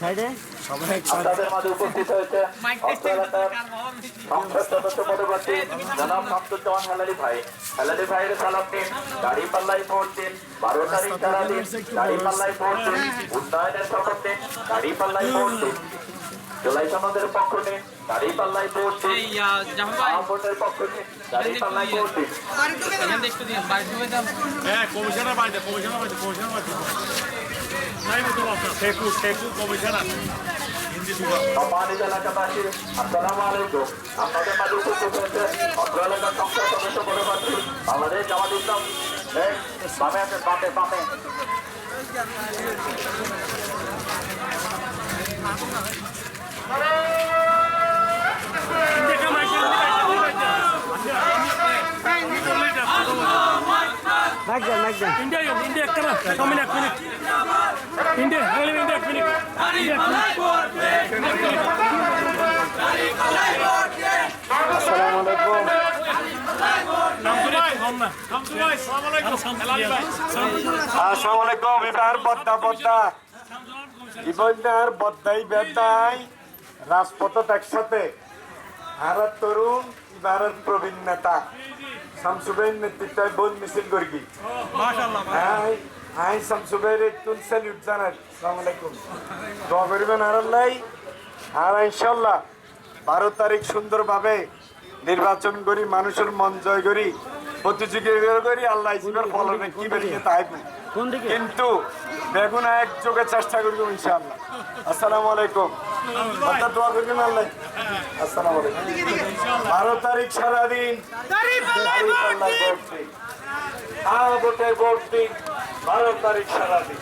সাইডে আপনাদের মাঝে উপস্থিত হয়েছে অত্র এলাকার সংসদ সদস্য পদপ্রার্থী জনাব শামসুজ্জামান হেলালি ভাই। হেলালি ভাইয়ের সালাম দিন দাড়ি পাল্লাই ভোট দিন বারো তারিখ তারা দিন দাড়ি পাল্লাই ভোট দিন উন্নয়নের শপথ দিন দাড়ি পাল্লাই ভোট দিন। জুলাই সনদের পক্ষ নিন দাড়ি পাল্লাই ভোট দিন। ভোটের পক্ষ নিন দাড়ি পাল্লাই ভোট দিন। হ্যাঁ কমিশনার কমিশনার কমিশনার শেখু শেখু হিন্দি বিভাগ সম্মানিত এলাকাবাসী আসসালামু আলাইকুম। আপনাদের মাঝে উপস্থিত হয়েছে অত্র এলাকার সংসদ সদস্য পদপ্রার্থী বাংলাদেশ জামাত ইসলাম। বামে আছে, বামে বামে India mic mic then India India একটা না কমিন এক মিনিট ইন্ডিয়া হাগলি ইন্ডিয়া এক মিনিট। আসসালামু আলাইকুম আসসালামু আলাইকুম এবার বদ্দা বদ্দা। ইবন্দার বদ্দাই বেদাই রাজপথত একসাথে। আর তরুণ এবার প্রবীণ নেতা। শামসুবের নেতৃত্বে বোন মিছিল করবি মাশাআল্লাহ হাই হাই শামসুবের একটু স্যালিউট জানাই আসসালামু আলাইকুম দোয়া করবেন আর আল্লাহ আর ইনশাল্লাহ বারো তারিখ সুন্দরভাবে নির্বাচন করি মানুষের মন জয় করি প্রতিযোগিতা করি আল্লাহ জীবের ফলনে কি বেরিয়ে তাই কিন্তু বেগুনা এক যোগে চেষ্টা করব ইনশাআল্লাহ। আসসালামু আলাইকুম। আপনার দোয়া করবেন আল্লাহ? আসসালামু আলাইকুম। বারো তারিখ সারাদিন ভোটে ভোট দিন। বারো তারিখ সারাদিন।